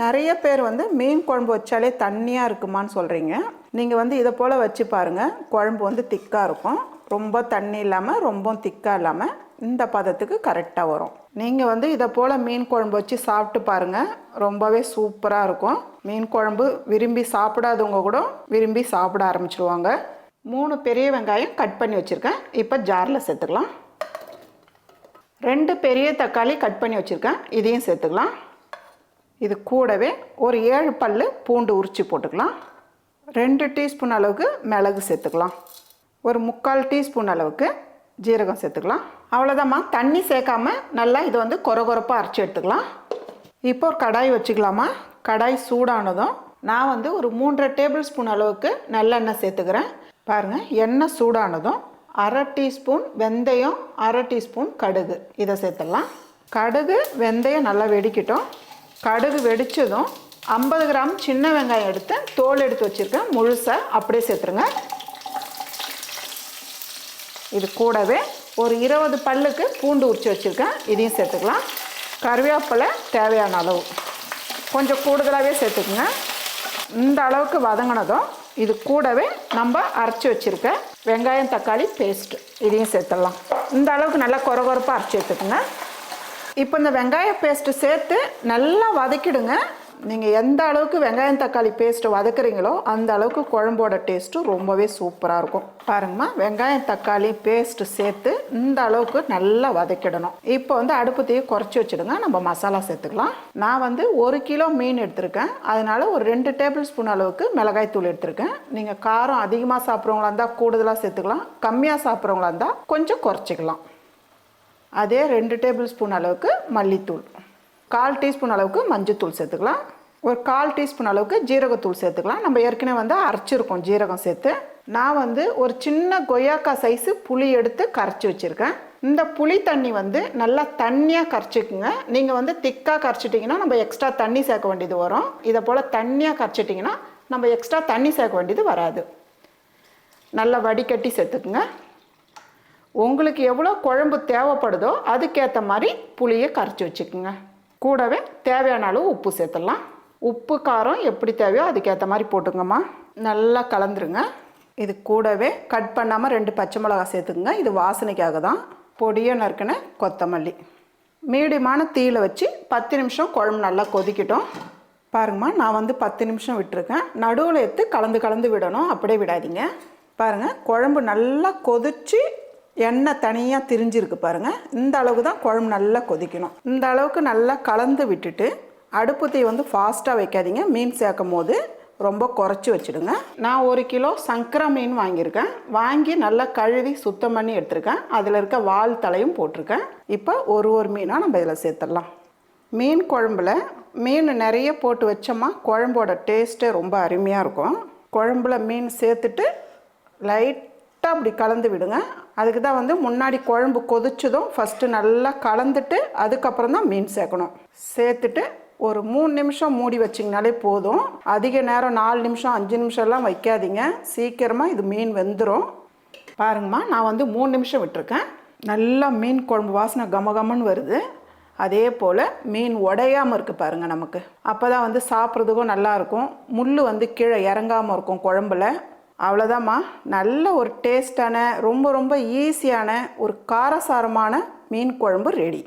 நிறைய பேர் வந்து மீன் குழம்பு வச்சாலே தண்ணியாக இருக்குமான்னு சொல்கிறீங்க நீங்கள் வந்து இதை போல் வச்சு பாருங்கள் குழம்பு வந்து திக்காக இருக்கும். ரொம்ப தண்ணி இல்லாமல் ரொம்ப திக்காக இல்லாமல் இந்த பதத்துக்கு கரெக்டாக வரும். நீங்கள் வந்து இதை போல் மீன் குழம்பு வச்சு சாப்பிட்டு பாருங்கள் ரொம்பவே சூப்பராக இருக்கும். மீன் குழம்பு விரும்பி சாப்பிடாதவங்க கூட விரும்பி சாப்பிட ஆரம்பிச்சிருவாங்க. மூணு பெரிய வெங்காயம் கட் பண்ணி வச்சுருக்கேன். இப்போ ஜாரில் சேர்த்துக்கலாம். ரெண்டு பெரிய தக்காளி கட் பண்ணி வச்சுருக்கேன். இதையும் சேர்த்துக்கலாம். இது கூடவே ஒரு ஏழு பல் பூண்டு உரித்து போட்டுக்கலாம். ரெண்டு டீஸ்பூன் அளவுக்கு மிளகு சேர்த்துக்கலாம். ஒரு முக்கால் டீஸ்பூன் அளவுக்கு ஜீரகம் சேர்த்துக்கலாம். அவ்வளோதாம்மா தண்ணி சேர்க்காம நல்லா இது வந்து கொரகொரப்பாக அரைச்சி எடுத்துக்கலாம். இப்போ ஒரு கடாய் வச்சுக்கலாமா? கடாய் சூடானதும் நான் வந்து ஒரு மூன்றரை டேபிள் ஸ்பூன் அளவுக்கு நல்லெண்ணெய் சேர்த்துக்கிறேன். பாருங்கள் எண்ணெய் சூடானதும் அரை டீஸ்பூன் வெந்தயம் அரை டீஸ்பூன் கடுகு. இதை சேர்த்துடலாம். கடுகு வெந்தயம் நல்லா வெடிக்கட்டும். கடுகு வெடித்ததும் ஐம்பது கிராம் சின்ன வெங்காயம் எடுத்து தோல் எடுத்து வச்சுருக்கேன். முழுசாக அப்படியே சேர்த்துருங்க. இது கூடவே ஒரு இருபது பல்லுக்கு பூண்டு உரிச்சு வச்சுருக்கேன். இதையும் சேர்த்துக்கலாம். கருவேப்பிலை தேவையான அளவு. கொஞ்சம் கூடுதலாகவே சேர்த்துக்குங்க. இந்த அளவுக்கு வதங்கினதும் இது கூடவே நம்ம அரைச்சி வச்சுருக்க வெங்காயம் தக்காளி பேஸ்ட்டு இதையும் சேர்த்துடலாம். இந்த அளவுக்கு நல்லா கொரகொரப்பாக அரைச்சி எடுத்துக்கோங்க. இப்போ இந்த வெங்காய பேஸ்ட்டு சேர்த்து நல்லா வதக்கிடுங்க. நீங்கள் எந்த அளவுக்கு வெங்காயம் தக்காளி பேஸ்ட்டு வதக்குறீங்களோ அந்த அளவுக்கு குழம்போட டேஸ்ட்டு ரொம்பவே சூப்பராக இருக்கும். பாருங்கம்மா வெங்காயம் தக்காளி பேஸ்ட்டு சேர்த்து இந்த அளவுக்கு நல்லா வதக்கிடணும். இப்போ வந்து அடுப்பு தீயை குறைச்சி வச்சுடுங்க. நம்ம மசாலா சேர்த்துக்கலாம். நான் வந்து ஒரு கிலோ மீன் எடுத்திருக்கேன். அதனால ஒரு ரெண்டு டேபிள் ஸ்பூன் அளவுக்கு மிளகாய் தூள் எடுத்திருக்கேன். நீங்கள் காரம் அதிகமாக சாப்பிட்றவங்களா இருந்தால் கூடுதலாக சேர்த்துக்கலாம். கம்மியாக சாப்பிட்றவங்களா இருந்தால் கொஞ்சம் குறைச்சிக்கலாம். அதே ரெண்டு டேபிள் ஸ்பூன் அளவுக்கு மல்லித்தூள். கால் டீஸ்பூன் அளவுக்கு மஞ்சத்தூள் சேர்த்துக்கலாம். ஒரு கால் டீஸ்பூன் அளவுக்கு ஜீரகத்தூள் சேர்த்துக்கலாம். நம்ம ஏற்கனவே வந்து அரைச்சிருக்கோம் ஜீரகம் சேர்த்து. நான் வந்து ஒரு சின்ன கொய்யாக்காய் சைஸு புளி எடுத்து கரைச்சி வச்சுருக்கேன். இந்த புளி தண்ணி வந்து நல்லா தண்ணியாக கரைச்சிக்குங்க. நீங்கள் வந்து திக்காக கரைச்சிட்டிங்கன்னா நம்ம எக்ஸ்ட்ரா தண்ணி சேர்க்க வேண்டியது வரும். இதை போல் தண்ணியாக கரைச்சிட்டிங்கன்னா நம்ம எக்ஸ்ட்ரா தண்ணி சேர்க்க வேண்டியது வராது. நல்லா வடிகட்டி சேர்த்துக்குங்க. உங்களுக்கு எவ்வளோ குழம்பு தேவைப்படுதோ அதுக்கேற்ற மாதிரி புளியை கரைச்சி வச்சுக்கோங்க. கூடவே தேவையான அளவு உப்பு சேர்த்துடலாம். உப்பு காரம் எப்படி தேவையோ அதுக்கேற்ற மாதிரி போட்டுங்கம்மா நல்லா கலந்துருங்க. இது கூடவே கட் பண்ணாமல் ரெண்டு பச்சை மிளகா சேர்த்துக்குங்க. இது வாசனைக்காக தான். பொடியை நறுக்கின கொத்தமல்லி. மீடியமான தீயில வச்சு பத்து நிமிஷம் குழம்பு நல்லா கொதிக்கட்டும். பாருங்கம்மா நான் வந்து பத்து நிமிஷம் விட்டுருக்கேன். நடுவில் எடுத்து கலந்து கலந்து விடணும். அப்படியே விடாதீங்க. பாருங்கள் குழம்பு நல்லா கொதிச்சு எண்ணெய் தனியாக திரிஞ்சிருக்கு பாருங்கள் இந்த அளவுக்கு தான் குழம்பு நல்லா கொதிக்கணும். இந்த அளவுக்கு நல்லா கலந்து விட்டுட்டு அடுப்பு தீ வந்து ஃபாஸ்ட்டாக வைக்காதீங்க. மீன் சேர்க்கும் போது ரொம்ப குறைச்சி வச்சுடுங்க. நான் ஒரு கிலோ சங்கரா மீன் வாங்கியிருக்கேன். வாங்கி நல்லா கழுவி சுத்தம் பண்ணி எடுத்திருக்கேன். அதில் இருக்க வால் தலையும் போட்டிருக்கேன். இப்போ ஒரு ஒரு மீனாக நம்ம இதில் சேர்த்துடலாம். மீன் குழம்புல மீன் நிறைய போட்டு வச்சோமா குழம்போட டேஸ்ட்டே ரொம்ப அருமையாக இருக்கும். குழம்புல மீன் சேர்த்துட்டு லைட் லைட்டாக அப்படி கலந்து விடுங்க. அதுக்கு தான் வந்து முன்னாடி குழம்பு கொதிச்சதும் ஃபஸ்ட்டு நல்லா கலந்துட்டு அதுக்கப்புறம் தான் மீன் சேர்க்கணும். சேர்த்துட்டு ஒரு மூணு நிமிஷம் மூடி வச்சிங்கனாலே போதும். அதிக நேரம் நாலு நிமிஷம் அஞ்சு நிமிஷம்லாம் வைக்காதீங்க. சீக்கிரமாக இது மீன் வெந்துடும் பாருங்கம்மா நான் வந்து மூணு நிமிஷம் விட்டுருக்கேன். நல்லா மீன் குழம்பு வாசனை கமகமன்னு வருது. அதே போல் மீன் உடையாமல் இருக்குது பாருங்கள் நமக்கு. அப்போ தான் வந்து சாப்பிட்றதுக்கும் நல்லாயிருக்கும் முள் வந்து கீழே இறங்காமல் இருக்கும் குழம்புல. அவ்வளோதாம்மா நல்ல ஒரு டேஸ்டான ரொம்ப ரொம்ப ஈஸியான ஒரு காரசாரமான மீன் குழம்பு ரெடி